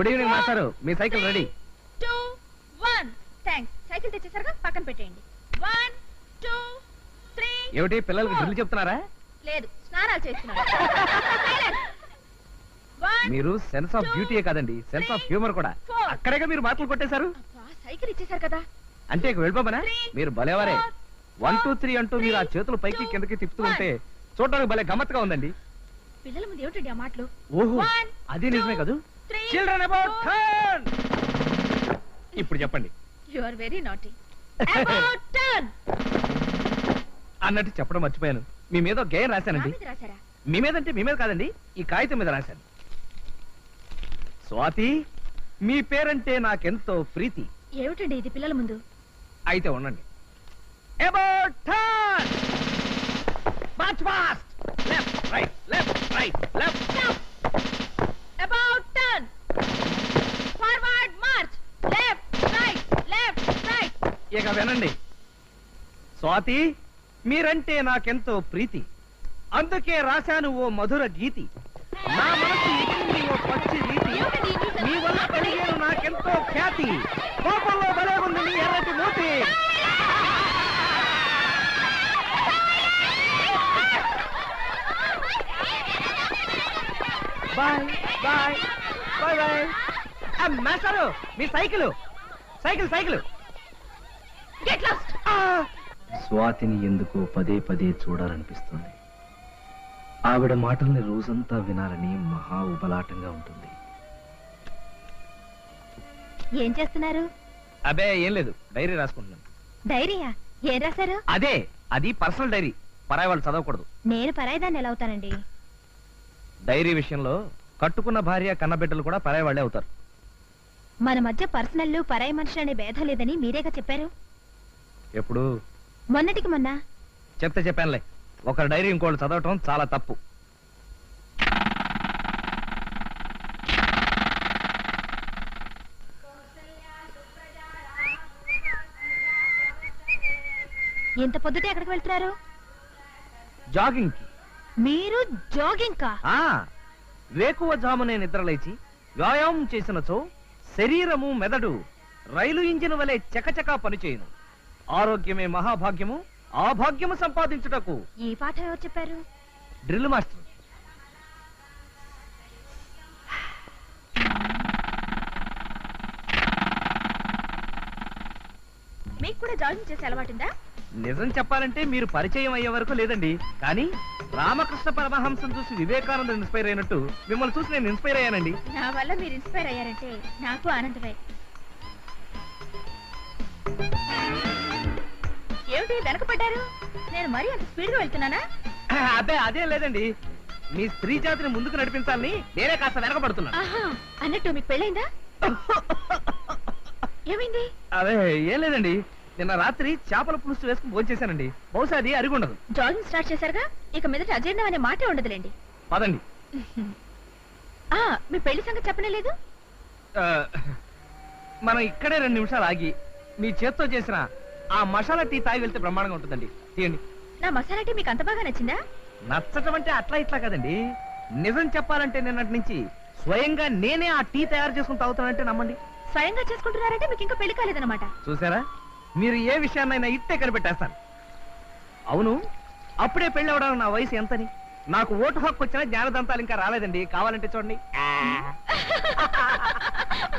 Good evening మాస్టారు మీ cycle ready two one thanks cycle తెచ్చేసరిగా పక్కన పెట్టేయండి. వన్ టూ త్రీ ఏమిటి పిల్లలకి డ్రిల్ చెప్తున్నారా? లేదు స్నానాలు చేస్తున్నాను వన్ మీరు సెన్స్ ఆఫ్ బ్యూటీయే కాదండి. సెన్స్ ఆఫ్ హ్యూమర్ కూడా. అక్కడేగా మీరు మాటలు కొట్టేశారు? సైకిల్ ఇచ్చేసారు కదా. అంటే ఇక వెళ్ళిపోమనా? మీరు భలేవారే. వన్ టూ త్రీ అంటూ మీరు ఆ చేతులు పైకి కిందకి తిప్పుతూ. ఉంటే చూడడానికి భలే గమ్మత్తుగా ఉందండి. పిల్లల ముందు ఏమిటండి ఆ మాటలు? ఓహో అది నిజమే కదూ? Children about. టర్న్ ఇప్పుడు చెప్పండి. You are very naughty about turn అన్నట్టు చెప్పడం మర్చిపోయాను. మీ మీద ఒక గేయం రాశానండి. మీ మీద అంటే మీ మీద కాదండి. ఈ కాగితం మీద రాశాను. స్వాతి మీ పేరంటే నాకెంతో ప్రీతి. ఏమిటండి ఇది పిల్లల ముందు? అయితే ఉండండి. About turn march fast left right left right left about turn forward march left right left right ఇక స్వాతి మీరంటే నాకెంతో ప్రీతి. అందుకే రాశాను ఓ మధుర గీతి. నా మనసు ఎక్కింది ఓ పచ్చి రీతి. మీ వల్ల కలిగేను నాకెంతో ఖ్యాతి. కోపంలో భలే ఉంది నీ ఎర్రటి మూతి. Bye bye bye bye. మాస్టారు మీ సైకిల్. Cycle cycle. స్వాతిని ఎందుకో పదే పదే చూడాలనిపిస్తుంది. ఆవిడ మాటల్ని రోజంతా వినాలని మహా ఉబలాటంగా ఉంటుంది. ఏం చేస్తున్నారు? అబే ఏం లేదు. డైరీ రాసుకుంటున్నాను. డైరీయా? ఏం రాశారు? అదే అది పర్సనల్ డైరీ. పరాయి వాళ్ళు చదవకూడదు. నేను పరాయిదాన్ని ఎలా అవుతానండి? డైరీ విషయంలో కట్టుకున్న భార్య కన్నబిడ్డలు కూడా పరాయి వాళ్ళే అవుతారు. మన మధ్య పర్సనల్ పరాయి మనిషి అనే భేదం లేదని మీరేగా చెప్పారు? ఎప్పుడు? మొన్నటికి మొన్న. చెప్తే చెప్పానులే. ఒకరి డైరీ ఇంకోళ్ళు చదవటం చాలా తప్పు. ఇంత పొద్దుటే ఎక్కడికి వెళ్తున్నారు? జాగింగ్ మీరు జాగింగ్ కా? వేకువ జామునే నిద్రలేచి వ్యాయామం చేసినచో శరీరము మెదడు రైలు ఇంజిన్ వలె చకచకా పనిచేయును ఆరోగ్యమే మహాభాగ్యము ఆ భాగ్యము సంపాదించుటకు. ఈ పాఠం ఎవరు చెప్పారు? Drill master. మీకు కూడా జాగింగ్ చేసే అలవాటుందా? నిజం చెప్పాలంటే మీరు పరిచయం అయ్యే వరకు లేదండి. కానీ రామకృష్ణ పరమహంసం చూసి వివేకానంద ఇన్స్పైర్ అయినట్టు మిమ్మల్ని చూసి నేను ఇన్స్పైర్ అయ్యానండి. నా వల్ల మీరు ఇన్స్పైర్ అయ్యారంటే నాకు ఆనందమే. ఏమిటి వెనకపడ్డారు. నేను మరీ అంత స్పీడ్గా వెళ్తున్నానా అబ్బే అదే లేదండి. మీ స్త్రీ జాతిని ముందుకు నడిపించాలని నేనే కాస్త వెనకబడుతున్నా ఆహా అన్నట్టు మీకు పెళ్ళైందా? ఏమైంది? అదే ఏం లేదండి. నిన్న రాత్రి చేపల పులుసు వేసుకుని భోంచేశానండి బహుశా అది అరిగుండదు జాగింగ్ స్టార్ట్ చేశారుగా? ఇక మీదట అజీర్ణం అనే మాటే ఉండదులేండి. పదండి. ఆ మీ పెళ్ళి సంగతి చెప్పనే లేదు? ఆ, మనం ఇక్కడే రెండు నిమిషాలు ఆగి మీ చేత్తో చేసిన ఆ మసాలా టీ తాగి వెళ్తే బ్రహ్మాండంగా ఉంటుందండి. తీయండి. నా మసాలా టీ మీకు అంత బాగా నచ్చిందా? నచ్చటం అంటే అట్లా ఇట్లా కదండి. నిజం చెప్పాలంటే నిన్నటి నుంచి స్వయంగా నేనే ఆ టీ తయారు చేసుకుని తాగుతానంటే నమ్మండి. స్వయంగా చేసుకుంటున్నారంటే మీకు ఇంకా పెళ్ళి కాలేదన్నమాట. చూసారా? మీరు ఏ విషయాన్నైనా ఇట్టే కనిపెట్టేస్తాను అవును అప్పుడే పెళ్ళి అవడానికి నా వయసు ఎంతని? నాకు ఓటు హక్కు వచ్చినా జ్ఞానదంతాలు ఇంకా రాలేదండి. కావాలంటే చూడండి.